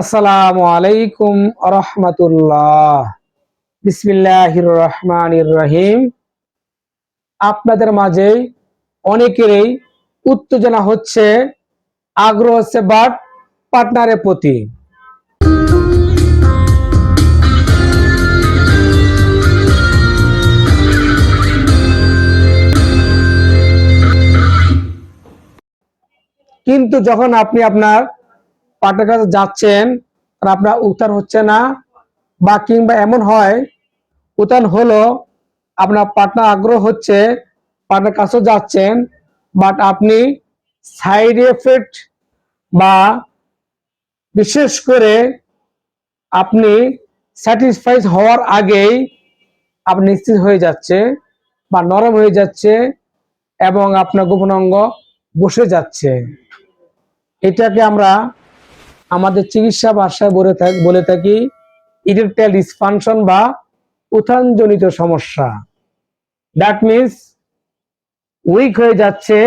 আসসালামু আলাইকুম রহমতুল্লাহ বিসমিল্লাহির রহমানির রহিম। আপনাদের মাঝে অনেকেরই উত্তেজনা হচ্ছে, আগ্রহ হচ্ছে বাট পার্টনারের প্রতি। কিন্তু যখন আপনি আপনার পার্টনার কাছে যাচ্ছেন, আর আপনার উত্থান হচ্ছে না, বা কিংবা এমন হয়, উত্থান হলো আপনার পার্টনার আগ্রহ হচ্ছে পার্টনার কাছেও যাচ্ছেন বাট আপনি সাইড এফেক্ট বা বিশেষ করে আপনি স্যাটিসফাইড হওয়ার আগেই আপনি নিশ্চিত হয়ে যাচ্ছে, বা নরম হয়ে যাচ্ছে, এবং আপনার গোপন অঙ্গ বসে যাচ্ছে। এটাকে আমরা আমাদের চিকিৎসা ভাষায় বলে থাকি বলে থাকি ইরেকটাইল ডিসফাংশন বা উত্থানজনিত সমস্যা। দ্যাট মিন্স উইক হয়ে যাচ্ছে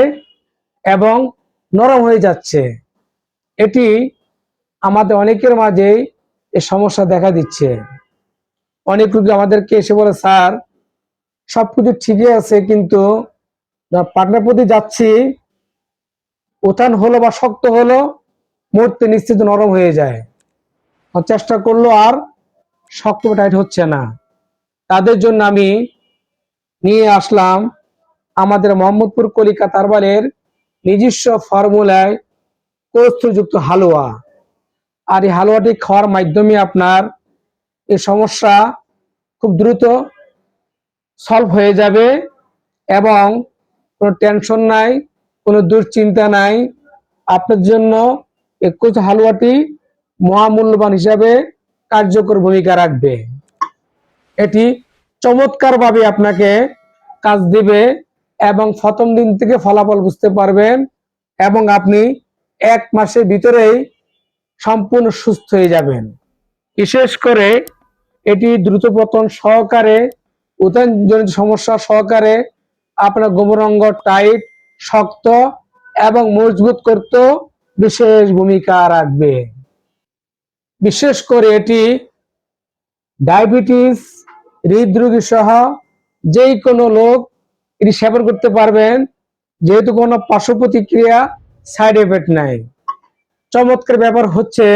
এবং নরম হয়ে যাচ্ছে। এটি আমাদের অনেকের মাঝে এই সমস্যা দেখা দিচ্ছে। অনেক রোগী আমাদেরকে এসে বলে, স্যার, সবকিছু ঠিকই আছে, কিন্তু পাটনার প্রতি যাচ্ছি। উত্থান হলো বা শক্ত হলো মুহূর্তে নিশ্চিত নরম হয়ে যায়। চেষ্টা করল আর শক্ত টাইট হচ্ছে না। তাদের জন্য আমি নিয়ে আসলাম আমাদের মোহাম্মদপুর কলিকা তারবালের নিজস্ব ফর্মুলায় কৌস্থযুক্ত হালুয়া। আর এই হালুয়াটি খাওয়ার মাধ্যমে আপনার এই সমস্যা খুব দ্রুত সলভ হয়ে যাবে এবং কোনো টেনশন নাই, কোনো দুশ্চিন্তা নাই। আপনার জন্য একুশ হালুয়াটি মহামূল্যবান হিসাবে কার্যকর ভূমিকা রাখবে। এটি চমৎকারভাবে আপনাকে কাজ দিবে এবং প্রথম দিন থেকে ফলাফল বুঝতে পারবেন এবং আপনি এক মাসের ভিতরেই সম্পূর্ণ সুস্থ হয়ে যাবেন। বিশেষ করে এটি দ্রুত পতন সহকারে উত্থানজনিত সমস্যা সহকারে আপনার গোমরঙ্গ, টাইট, শক্ত এবং মজবুত করতেও বিশেষ ভূমিকা রাখবে। বিশেষ করে এটি ডায়াবেটিস, হৃদরোগী সহ যেই কোনো লোক এটি সেবন করতে পারবেন, যেহেতু কোনো পার্শ্ব প্রতিক্রিয়া সাইড এফেক্ট নাই। চমৎকার ব্যাপার হচ্ছে,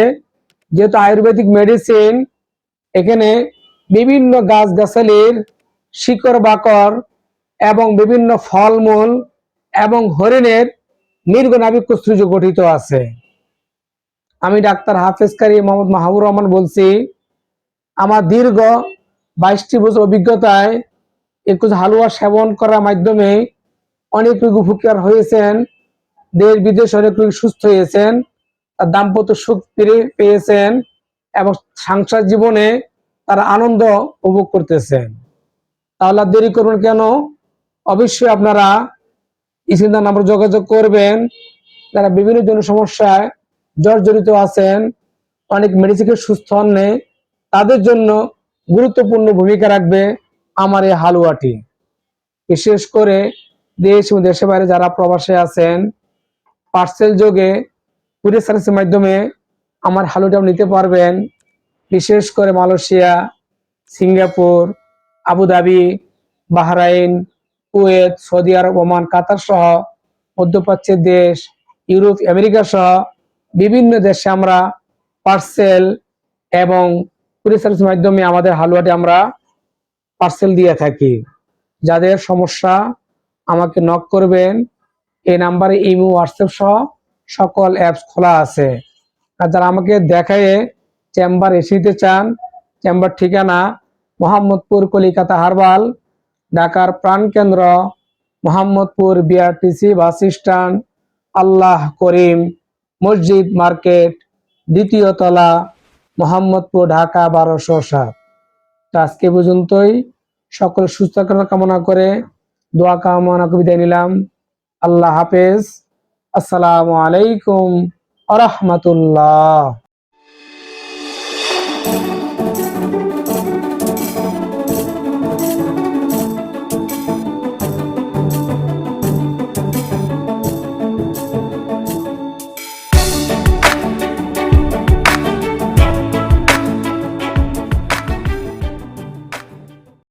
যেহেতু আয়ুর্বেদিক মেডিসিন, এখানে বিভিন্ন গাছগাছালির শিকড় বাকর এবং বিভিন্ন ফলমূল এবং হরিণের নির্গনাভিক কুস্ত্রুজ গঠিত আছে। আমি ডাক্তার হাফেজ কারি মোহাম্মদ মাহবুর রহমান বলছি, আমার দীর্ঘ বাইশটি বছর অভিজ্ঞতায় একুশ হালুয়া সেবন করার মাধ্যমে অনেক রোগী উপকার হয়েছেন, দেশ বিদেশ অনেক রোগী সুস্থ হয়েছেন, তার দাম্পত্য সুখ ফিরে পেয়েছেন এবং সংসার জীবনে তারা আনন্দ উপভোগ করতেছেন। তাহলে দেরি করবেন কেন? অবশ্যই আপনারা ইসিন্দা নাম্বার যোগাযোগ করবেন। যারা বিভিন্ন জন সমস্যায় জর্জরিত আছেন অনেক মেডিসিন সুস্থ হন তাদের জন্য গুরুত্বপূর্ণ ভূমিকা রাখবে আমার এই হালুয়াটি বিশেষ করে দেশ এবং দেশের বাইরে যারা প্রবাসে আছেন পার্সেল যোগে কুরিয়ার সার্ভিসের মাধ্যমে আমার হালুয়াটাও নিতে পারবেন। বিশেষ করে Malaysia, Singapore, Abu Dhabi, Bahrain Kuwait, Saudi Arab, Oman, Qatar সহ মধ্যপ্রাচ্যের দেশ, ইউরোপ, আমেরিকা সহ বিভিন্ন দেশে আমরা পার্সেল এবং কুরিয়ার মাধ্যমে আমাদের হালুয়াটি আমরা পার্সেল দিয়ে থাকি। যাদের সমস্যা আমাকে নক করবেন, এই নাম্বারে ইমো, হোয়াটসঅ্যাপ সহ সকল অ্যাপস খোলা আছে। আর যারা আমাকে দেখায় চেম্বার এসে চান চেম্বার ঠিকানা মোহাম্মদপুর কলিকাতা হারবাল ঢাকার প্রাণকেন্দ্র Mohammadpur BRTC bus stand, Allah Karim মসজিদ মার্কেট, দ্বিতীয় তলা, মোহাম্মদপুর, ঢাকা বারোশো সাত। আজকে পর্যন্তই। সকল সুস্থ কামনা করে দোয়া কামনা করে বিদায় নিলাম। আল্লাহ হাফেজ। আসসালামু আলাইকুম আ রহমতুল্লাহ।